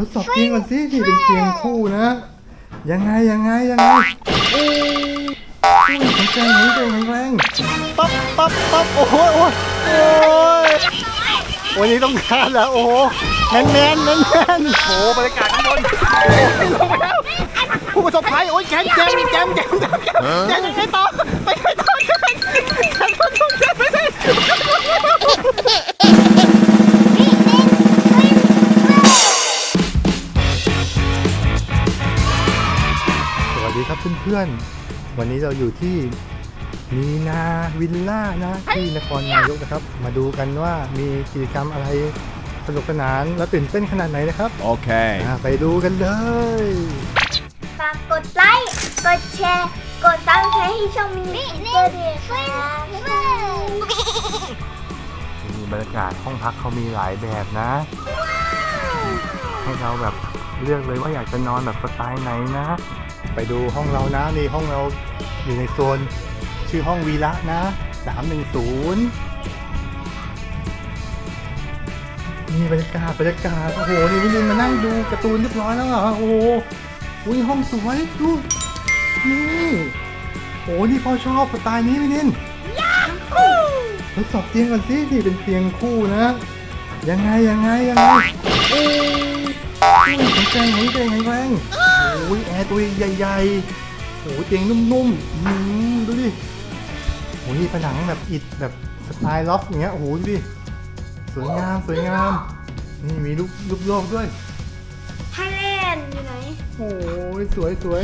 ทดสอบเตียงก่อนสินี่เป็นเตียงคู่นะ ยังไงยังไงยังไงโอ้ยแข็งแรงแข็งแรงแข็งแรงปั๊บปั๊บปั๊บโอ้โหโอ้ยโอ้ยวันนี้ต้องการแล้วโอ้โหแน่นแน่นแน่นแน่นโอ้โหบรรยากาศข้างบนโอ้ยลงไปแล้วผู้ประสบภัยโอ้ยแจมแจมแจมแจมแจมแจมยังไงต่อไปไงต่อแจมแจมแจมแจม อนๆ วันนี้เราอยู่ที่มีนาวิลล่านะที่นครนายกนะครับ มาดูกันว่ามีกิจกรรมอะไรสนุกสนานและตื่นเต้นขนาดไหนนะครับ Okay. อ่าไปดูกันเลย ฝากกดไลค์ กดแชร์ กดซับสไครต์ให้ช่องมินิเพื่อดีค่ะนี่บรรยากาศห้องพักเขามีหลายแบบนะ ให้เราแบบ เลือกเลยว่าอยากจะนอนแบบสไตล์ไหนนะ ไปดูห้องเรานะนี่ห้องเราอยู่ในโซนชื่อห้องวีระนะ310นี่บรรยากาศบรรยากาศโอ้โหนี่มิลินมานั่งดูการ์ตูนเรียบร้อยแล้วเหรอโอ้โหอุ้ยห้องสวยดูนี่โอ้นี่พ่อชอบสไตล์นี้มิลินทดสอบเตียงก่อนสินี่เป็นเตียงคู่นะ ยังไงยังไงยังไงโอ้ย แข็งแรงแข็งแรงแข็งแรงโอ้ยแอร์ตัวใหญ่ๆโอ้ยเตียงนุ่มๆอืมดูดิโอ้ยผนังแบบอิฐแบบสไตล์ล็อฟอย่างเงี้ยโอ้โหดูดิสวยงามสวยงามนี่มีรูปรูปโลกด้วยไทยแลนด์อยู่ไหนโอ้ยสวยสวย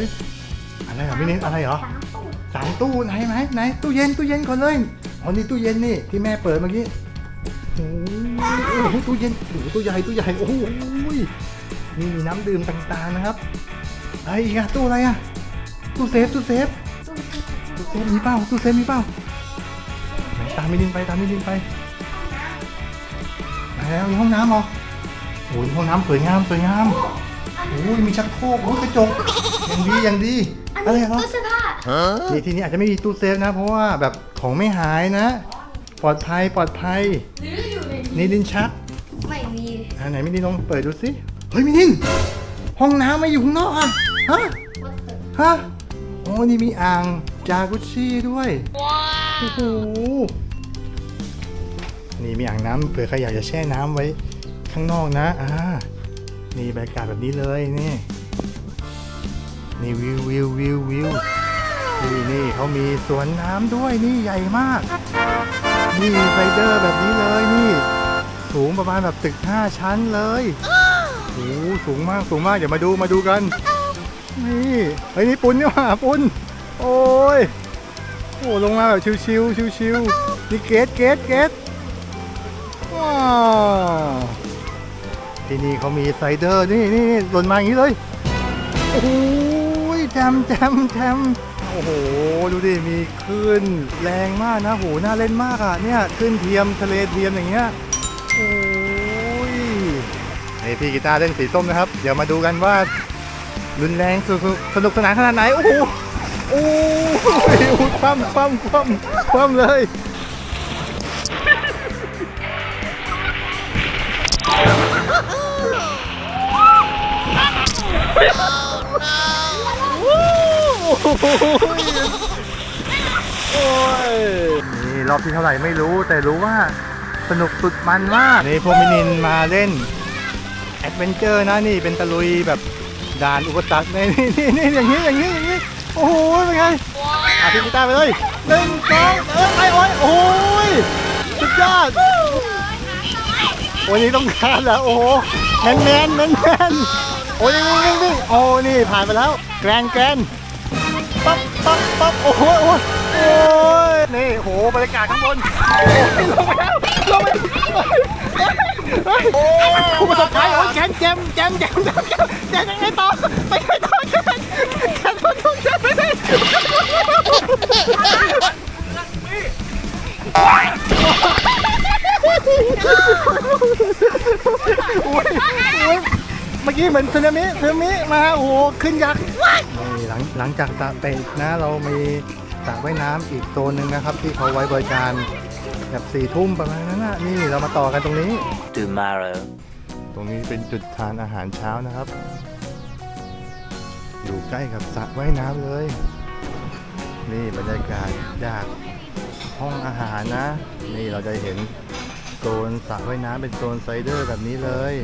อะไรเหรอไม่เน้นอะไรเหรอสามตู้สามตู้ไหนไหนไหนตู้เย็นตู้เย็นก่อนเลยอ๋อนี่ตู้เย็นนี่ที่แม่เปิดเมื่อกี้ โอ้โหตู้เย็นโอ้โหตู้ใหญ่ตู้ใหญ่โอ้โหนี่มีน้ำดื่มต่างๆนะครับอะไรอีกอะตู้อะไรอะตู้เซฟตู้เซฟตู้ที่ตู้เซฟมีเปล่าตู้เซฟมีเปล่าไหนตามไม่ดินไปตามไม่ดินไปไหนแล้วมีห้องน้ำเหรอโอ้ยห้องน้ำสวยงามสวยงามโอ้ยมีชักโครกโอ้ยกระจกอย่างดีอย่างดีอันอะไรนี้เหรอตู้เสื้อผ้า Huh? นี่ที่นี่อาจจะไม่มีตู้เซฟนะ เพราะว่าแบบของไม่หายนะ ปลอดภัยปลอดภัย นี่ดินชัก ไม่มีอ่าไหนมินินลองเปิดดูสิเฮ้ยมินินห้องน้ำไม่อยู่ข้างนอกอะฮะฮะโอ้นี่มีอ่างจากุชี่ด้วยโอ้โหนี่มีอ่างน้ำเผื่อใครอยากจะแช่น้ำไว้ข้างนอกนะอ่านี่บรรยากาศแบบนี้เลยนี่นี่วิววิววิววิวนี่นี่เขามีสวนน้ำด้วยนี่ใหญ่มาก นี่มีไฟเดอร์แบบนี้เลยนี่ สูงประมาณแบบตึก 5 ชั้นเลยโอ้โหสูงมากสูงมากเดี๋ยวมาดูมาดูกัน นี่เฮ้ยนี่ปุ้นนี่หว่าปุ้น โอ้ยโอ้ลงมาแบบชิวๆชิวๆนี่เกตเกตเกตว้าวที่นี่เขามีไซเดอร์นี่นี่นี่หล่นมาอย่างนี้เลยโอ้โหแจมแจมแจมโอ้โหดูดิมีคลื่นแรงมากนะโหน่าเล่นมากอะเนี่ยคลื่นเทียมทะเลเทียมอย่างเงี้ยโอ้ย ไอพี่กีตาร์เล่นสีส้มนะครับ เดี๋ยวมาดูกันว่ารุนแรงสนุกสนุกสนานขนาดไหน โอ้โหโอ้ยคว่ำคว่ำคว่ำคว่ำเลยนี่รอบที่เท่าไหร่ไม่รู้แต่รู้ว่าสนุกสุดมันมาก นี่พวกมินินมาเล่น ดเวนเจอร์นะนี่เป็นตะลุยแบบด่านอุปสรรคในี่นี่นี่อย่างนี้อย่างนี้อย่างนี้โอ้โหเป็นไงอาพี่กีตาร์ไปเลยหนึ่งสองเออไปโอ้ยโอ้ยสุดยอดวันนี้ต้องการแล้วโอ้โหแมนแมนแมนแมนโอ้ยวิ่งวิ่งวิ่งโอ้นี่ผ่านไปแล้ว แกรนแกรนปั๊บปั๊บปั๊บโอ้โหโอ้ยโอ้ยนี่โหบรรยากาศข้างบนโอ้ยลงไปแล้วลงไป ฮ้ยโอ้ยผู้ประสบภัยโอ้ยแจมแจมแจมแจมแจมแจมแจมยังไงต่อไปไงต่อแจมแจมทุกทุกแจมไปเลยโอ้ยโอ้ยเมื่อกี้เหมือนสึนามิสึนามิมาโอ้โหขึ้นยักษ์นี่หลังหลังจากสระเตะนะเรามีสระว่ายน้ำอีกโซนหนึ่งนะครับ ที่เขาไว้บริการ แบบสี่ทุ่มประมาณนั้นนะนี่เรามาต่อกันตรงนี้ tomorrow. ตรงนี้เป็นจุดทานอาหารเช้านะครับ อยู่ใกล้กับสระว่ายน้ำเลย นี่บรรยากาศจากห้องอาหารนะ นี่เราจะเห็นโซนสระว่ายน้ำเป็นโซนไซเดอร์แบบนี้เลย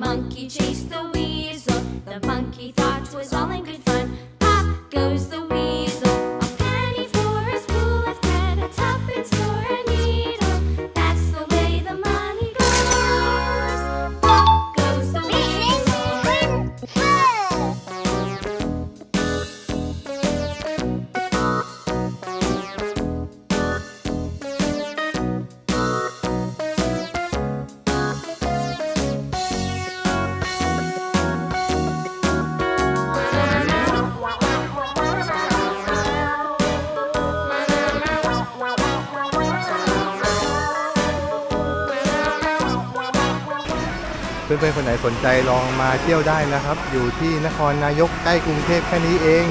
monkey chased the weasel. เพื่อนๆคนไหนสนใจลองมาเที่ยวได้นะครับ อยู่ที่นครนายกใกล้กรุงเทพแค่นี้เอง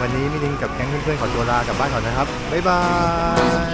วันนี้มิลินกับแก๊งเพื่อนๆขอตัวลากลับบ้านก่อนนะครับ บ๊ายบาย